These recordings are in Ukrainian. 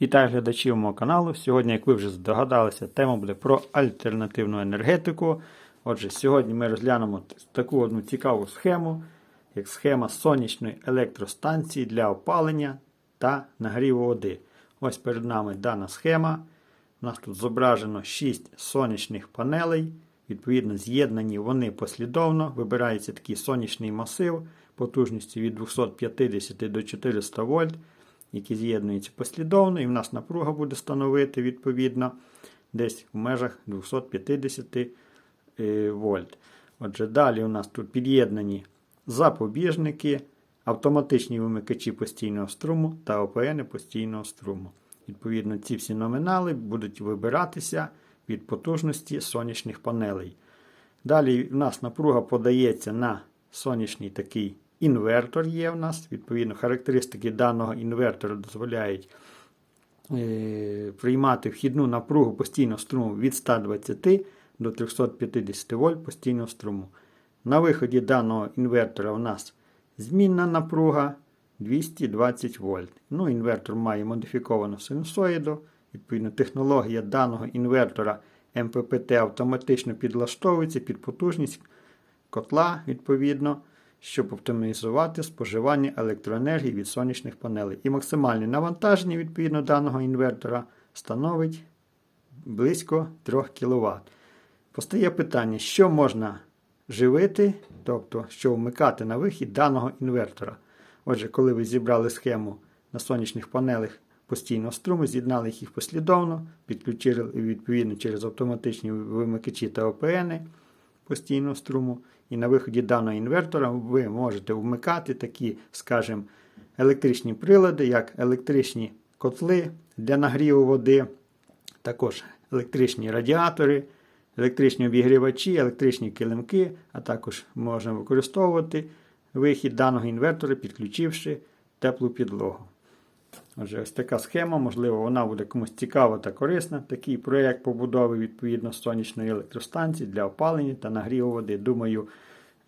Вітаю глядачів мого каналу. Сьогодні, як ви вже здогадалися, тема буде про альтернативну енергетику. Отже, сьогодні ми розглянемо таку одну цікаву схему, як схема сонячної електростанції для опалення та нагріву води. Ось перед нами дана схема. У нас тут зображено 6 сонячних панелей. Відповідно, з'єднані вони послідовно. Вибирається такий сонячний масив потужністю від 250 до 400 вольт які з'єднуються послідовно, і в нас напруга буде становити відповідно десь в межах 250 е, вольт. Отже, далі у нас тут під'єднані запобіжники, автоматичні вимикачі постійного струму та ОПН постійного струму. Відповідно, ці всі номінали будуть вибиратися від потужності сонячних панелей. Далі в нас напруга подається на сонячний такий інвертор є в нас. Відповідно, характеристики даного інвертора дозволяють е, приймати вхідну напругу постійного струму від 120 до 350 вольт постійного струму. На виході даного інвертора у нас змінна напруга 220 вольт. Ну, Інвертор має модифіковану синусоїду. Відповідно, технологія даного інвертора МППТ автоматично підлаштовується під потужність котла, відповідно щоб оптимізувати споживання електроенергії від сонячних панелей. І максимальне навантаження відповідно даного інвертора становить близько 3 кВт. Постає питання, що можна живити, тобто що вмикати на вихід даного інвертора. Отже, коли ви зібрали схему на сонячних панелях постійного струму, з'єднали їх послідовно, підключили відповідно через автоматичні вимикачі та ОПН постійного струму. І на виході даного інвертора ви можете вмикати такі, скажімо, електричні прилади, як електричні котли для нагріву води, також електричні радіатори, електричні обігрівачі, електричні килимки, а також можна використовувати вихід даного інвертора, підключивши теплу підлогу. Отже, ось така схема, можливо, вона буде комусь цікава та корисна. Такий проєкт побудови відповідно сонячної електростанції для опалення та нагріву води. Думаю,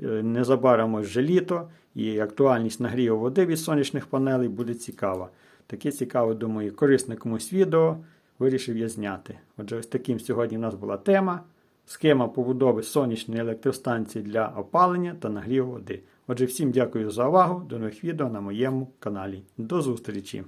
е, незабаром вже літо і актуальність нагріву води від сонячних панелей буде цікава. Таке цікаве, думаю, корисне комусь відео вирішив я зняти. Отже, ось таким сьогодні у нас була тема. Схема побудови сонячної електростанції для опалення та нагріву води. Отже, всім дякую за увагу. До нових відео на моєму каналі. До зустрічі!